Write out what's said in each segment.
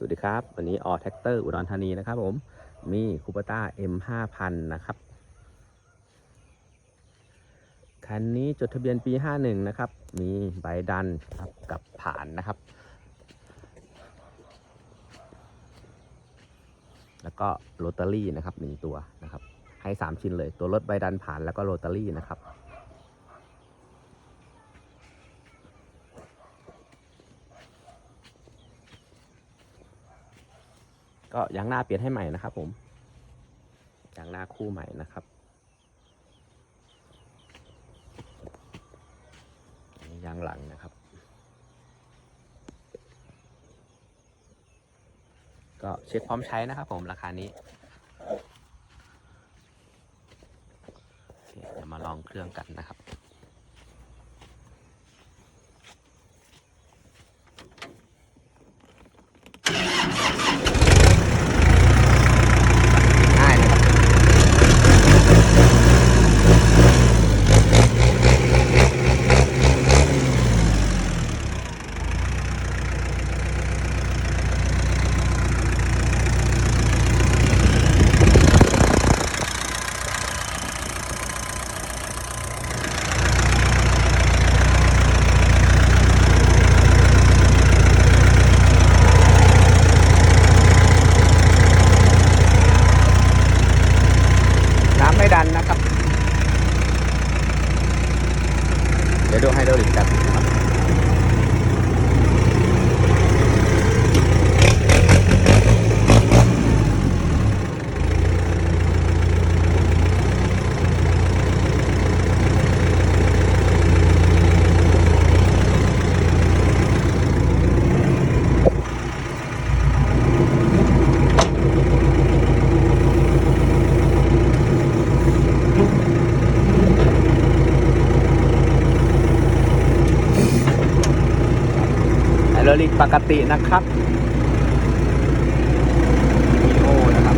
สวัสดีครับ วันนี้ออแท็กเตอร์อุดรธานีนะครับผมมีคูปต้า M5000 นะครับ คันนี้จดทะเบียนปี 51 นะครับ มีใบดันครับกับผ่านนะครับ แล้วก็โรตารี่นะครับหนึ่งตัวนะครับ ให้ 3 ชิ้นเลยตัวรถใบดันผ่านแล้วก็โรตารี่นะครับ ก็ยางหน้าเปลี่ยนให้ใหม่นะครับ ผมยางหน้าคู่ใหม่นะครับยางหลังนะครับ ก็เช็คพร้อมใช้นะครับ ผมราคานี้เดี๋ยวมาลองเครื่องกันนะครับ ง่ายนะครับ น้ำไม่ดันนะครับ เดี๋ยวดูไลิกจับครับไฮโดรลิกปกตินะครับวีโอนะครับ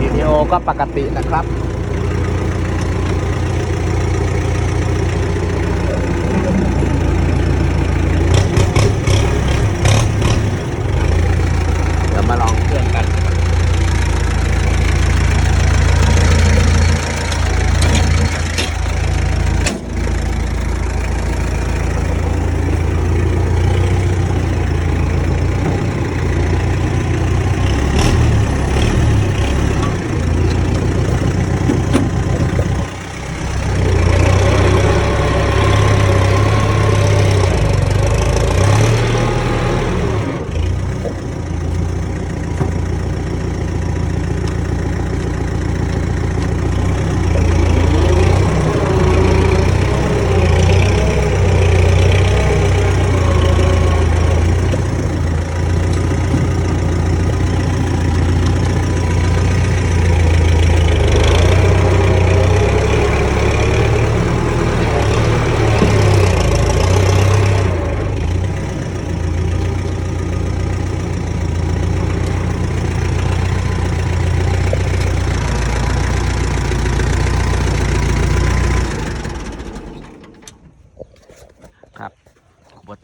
วิดีโอก็ปกตินะครับ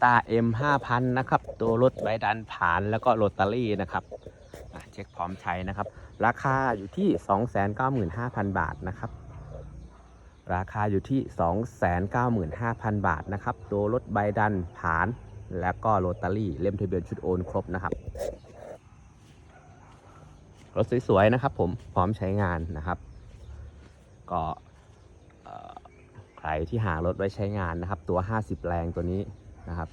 ต้า M 5000นะครับ ตัวรถใบดันผ่านแล้วก็โรตารี่นะครับเช็คพร้อมใช้นะครับ ราคาอยู่ที่ 295,000 บาทนะครับ ราคาอยู่ที่ 295,000 บาทนะครับ ตัวรถใบดันผ่านแล้วก็โรตารี่เล่มทะเบียนชุดโอนครบนะครับ รถสวยๆนะครับผมพร้อมใช้งานนะครับ ก็ใครที่หารถไว้ใช้งานนะครับ ตัว 50 แรงตัวนี้ นะครับ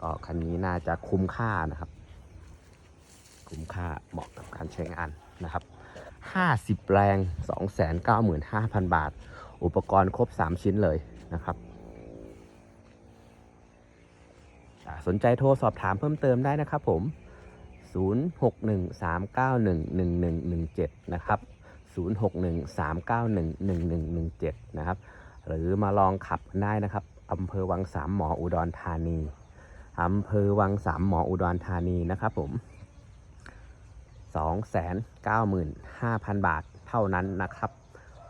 ก็คันนี้น่าจะคุ้มค่านะครับ คุ้มค่าเหมาะกับการใช้งานนะครับ 50 แรง 295,000 บาท อุปกรณ์ครบ 3 ชิ้นเลยนะครับ สนใจโทรสอบถามเพิ่มเติมได้นะครับผม 0613911117 นะครับ 0613911117 นะครับ หรือมาลองขับได้นะครับ อำเภอวังสามหมออุดรธานีอำเภอวังสามหมออุดรธานีนะครับผม 295,000 บาทเท่านั้นนะครับ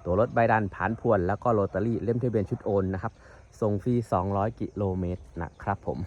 ตัวรถใบดันผ่านพวน แล้วก็โรตารี่เล่มทะเบียนชุดโอนนะครับ ส่งฟรี 200 กิโลเมตรนะครับผม